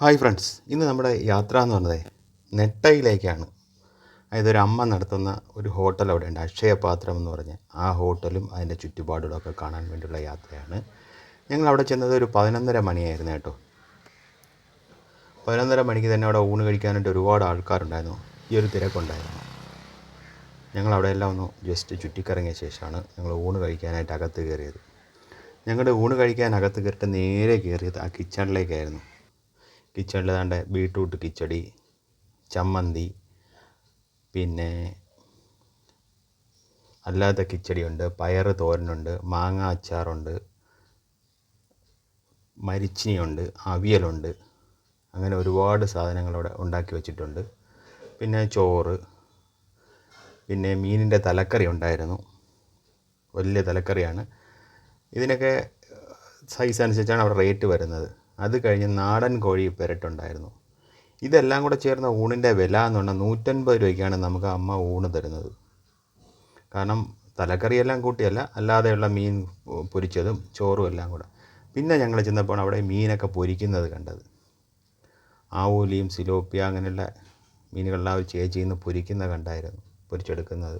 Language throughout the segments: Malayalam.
ഹായ് ഫ്രണ്ട്സ് ഇന്ന് നമ്മുടെ യാത്ര എന്ന് പറഞ്ഞത് നെട്ടയിലേക്കാണ്. അതായത് ഒരു അമ്മ നടത്തുന്ന ഒരു ഹോട്ടൽ അവിടെ ഉണ്ട് അക്ഷയപാത്രം എന്ന് പറഞ്ഞ്. ആ ഹോട്ടലും അതിന്റെ ചുറ്റുപാടുകളൊക്കെ കാണാൻ വേണ്ടിയുള്ള യാത്രയാണ്. ഞങ്ങൾ അവിടെ ചെന്നത് ഒരു പതിനൊന്നര മണിയായിരുന്നു കേട്ടോ. പതിനൊന്നര മണിക്ക് തന്നെ അവിടെ ഊണ് കഴിക്കാനായിട്ട് ഒരുപാട് ആൾക്കാരുണ്ടായിരുന്നു. ഈ ഒരു തിരക്കുണ്ടായിരുന്നു. ഞങ്ങൾ അവിടെ എല്ലാം ഒന്ന് ജസ്റ്റ് ചുറ്റിക്കറങ്ങിയ ശേഷമാണ് ഞങ്ങൾ ഊണ് കഴിക്കാനായിട്ട് അകത്ത് കയറിയത്. ഞങ്ങളുടെ ഊണ് കഴിക്കാൻ അകത്ത് കയറിയിട്ട് നേരെ കയറിയത് ആ കിച്ചണിലേക്കായിരുന്നു കിച്ചണിൽ ഏതാണ്ട് ബീട്രൂട്ട് കിച്ചടി ചമ്മന്തി പിന്നെ അല്ലാത്ത കിച്ചടിയുണ്ട് പയർ തോരനുണ്ട് മാങ്ങ അച്ചാറുണ്ട് മരിച്ചിനിയുണ്ട് അവിയലുണ്ട്. അങ്ങനെ ഒരുപാട് സാധനങ്ങൾ അവിടെ ഉണ്ടാക്കി വെച്ചിട്ടുണ്ട്. പിന്നെ ചോറ് പിന്നെ മീനിന്റെ തലക്കറി ഉണ്ടായിരുന്നു. വലിയ തലക്കറിയാണ്. ഇതിനൊക്കെ സൈസ് അനുസരിച്ചാണ് അവിടെ റേറ്റ് വരുന്നത്. അത് കഴിഞ്ഞ് നാടൻ കോഴി പെരട്ടുണ്ടായിരുന്നു. ഇതെല്ലാം കൂടെ ചേർന്ന ഊണിന്റെ വില എന്ന് പറഞ്ഞാൽ നൂറ്റൻപത് രൂപയ്ക്കാണ് നമുക്ക് അമ്മ ഊണ് തരുന്നത്. കാരണം തലക്കറിയെല്ലാം കൂട്ടിയല്ല അല്ലാതെയുള്ള മീൻ പൊരിച്ചതും ചോറും എല്ലാം കൂടെ. പിന്നെ ഞങ്ങൾ ചെന്നപ്പോൾ അവിടെ മീനൊക്കെ പൊരിക്കുന്നത് കണ്ടത്. ആവൂലിയും സിലോപ്പിയ അങ്ങനെയുള്ള മീനുകളെല്ലാം ഒരു ചേച്ചി നിന്ന് പൊരിക്കുന്ന കണ്ടായിരുന്നു പൊരിച്ചെടുക്കുന്നത്.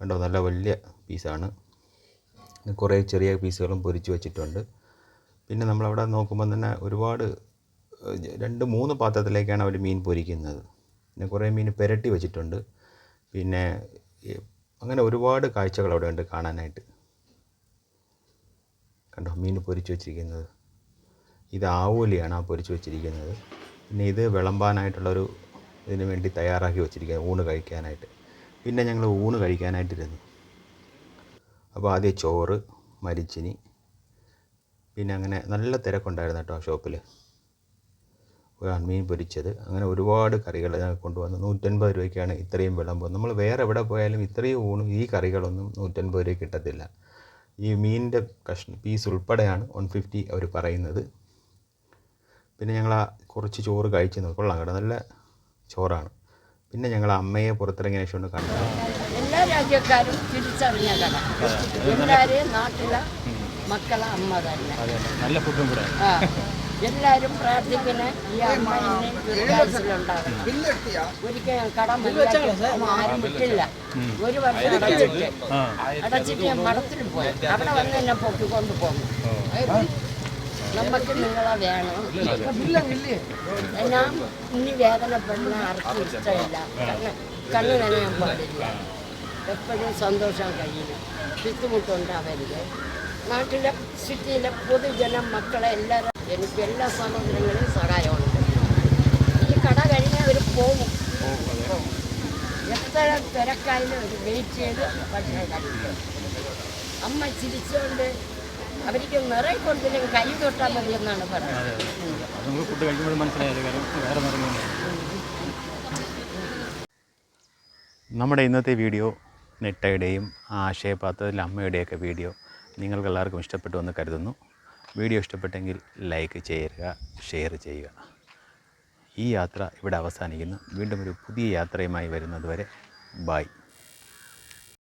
കണ്ടോ നല്ല വലിയ പീസാണ്. കുറേ ചെറിയ പീസുകളും പൊരിച്ചു വെച്ചിട്ടുണ്ട്. പിന്നെ നമ്മളവിടെ നോക്കുമ്പോൾ തന്നെ ഒരുപാട് രണ്ട് മൂന്ന് പാത്രത്തിലേക്കാണ് അവർ മീൻ പൊരിക്കുന്നത്. പിന്നെ കുറേ മീൻ പുരട്ടി വെച്ചിട്ടുണ്ട്. പിന്നെ അങ്ങനെ ഒരുപാട് കാഴ്ചകൾ അവിടെ ഉണ്ട് കാണാനായിട്ട്. കണ്ടോ മീൻ പൊരിച്ചു വെച്ചിരിക്കുന്നത്. ഇത് ആവോലിയാണ് ആ പൊരിച്ചു വെച്ചിരിക്കുന്നത്. പിന്നെ ഇത് വിളമ്പാനായിട്ടുള്ളൊരു ഇതിന് വേണ്ടി തയ്യാറാക്കി വെച്ചിരിക്കുക ഊണ് കഴിക്കാനായിട്ട്. പിന്നെ ഞങ്ങൾ ഊണ് കഴിക്കാനായിട്ടിരുന്നു. അപ്പോൾ ആദ്യം ചോറ് മരിച്ചിനി പിന്നെ അങ്ങനെ നല്ല തിരക്കുണ്ടായിരുന്നു കേട്ടോ ആ ഷോപ്പിൽ മീൻ പൊരിച്ചത്. അങ്ങനെ ഒരുപാട് കറികൾ കൊണ്ടുവന്ന്. നൂറ്റൻപത് രൂപയ്ക്കാണ് ഇത്രയും വിളമ്പ് നമ്മൾ വേറെ എവിടെ പോയാലും ഇത്രയും ഊണും ഈ കറികളൊന്നും നൂറ്റൻപത് രൂപ കിട്ടത്തില്ല. ഈ മീനിന്റെ കഷ്ണം പീസ് ഉൾപ്പെടെയാണ് വൺ ഫിഫ്റ്റി അവർ പറയുന്നത്. പിന്നെ ഞങ്ങൾ ആ കുറച്ച് ചോറ് കഴിച്ച് നോക്കി. കൊള്ളാം കേട്ടോ നല്ല ചോറാണ്. പിന്നെ ഞങ്ങൾ അമ്മയെ പുറത്തിറങ്ങിയ ശേഷം കണ്ടു. എല്ലാ രാജ്യക്കാരും തിരിച്ചറിഞ്ഞ കട എല്ലാവരെയും നാട്ടിലെ മക്കളെ അമ്മ തന്നെ. നല്ല ഫുഡും കൂടെ. ആ. എല്ലാവരും പ്രാർത്ഥിക്കുന്ന ഈ അമ്മ ദീർഘായുസ്സിലുണ്ടാകണം ഒരിക്കലും കടം ആരും വിട്ടില്ല. ഒരു വർഷം അടച്ചിട്ട് അടച്ചിട്ട് ഞാൻ മഠത്തിൽ പോയി. അവിടെ വന്ന് എന്നെ പൊക്കിക്കൊണ്ട് പോകും നമുക്ക് നിങ്ങളെ വേണം. എന്നാ ഇനി വേദനപ്പെടുന്ന ആർക്കും ഇഷ്ടമില്ല. കണ്ണ് കണ്ണ് നനയാൻ പാടില്ല. എപ്പോഴും സന്തോഷം കഴിയണം. ബുദ്ധിമുട്ടുണ്ടാവരുത് നാട്ടിലെ സിറ്റിയിലെ പൊതുജനം മക്കളെ എല്ലാവരും എനിക്ക് എല്ലാ സഹോദരങ്ങളെയും സഹായമുണ്ട് ഈ കട കഴിഞ്ഞാൽ അവർ പോകും. എത്ര തിരക്കായാലും ഒരു വെയിറ്റ് ചെയ്ത് ഭക്ഷണം കഴിക്കും. അമ്മ ചിരിച്ചുകൊണ്ട് അവർക്ക് നിറയെ കൊടുത്തില്ലെങ്കിൽ കൈ തൊട്ടാൽ മതി എന്നാണ് പറഞ്ഞത്. അത് നമുക്ക് ഫുഡ് കഴിക്കുമ്പോൾ മനസ്സിലായത് വേറെ നമ്മുടെ ഇന്നത്തെ വീഡിയോ നെട്ടയുടെയും ആശയപാത്രത്തിൽ അമ്മയുടെയൊക്കെ വീഡിയോ നിങ്ങൾക്ക് എല്ലാവർക്കും ഇഷ്ടപ്പെട്ടു എന്ന് കരുതുന്നു. വീഡിയോ ഇഷ്ടപ്പെട്ടെങ്കിൽ ലൈക്ക് ചെയ്യുക ഷെയർ ചെയ്യുക. ഈ യാത്ര ഇവിടെ അവസാനിക്കുന്നു. വീണ്ടും ഒരു പുതിയ യാത്രയുമായി വരുന്നതുവരെ ബായ്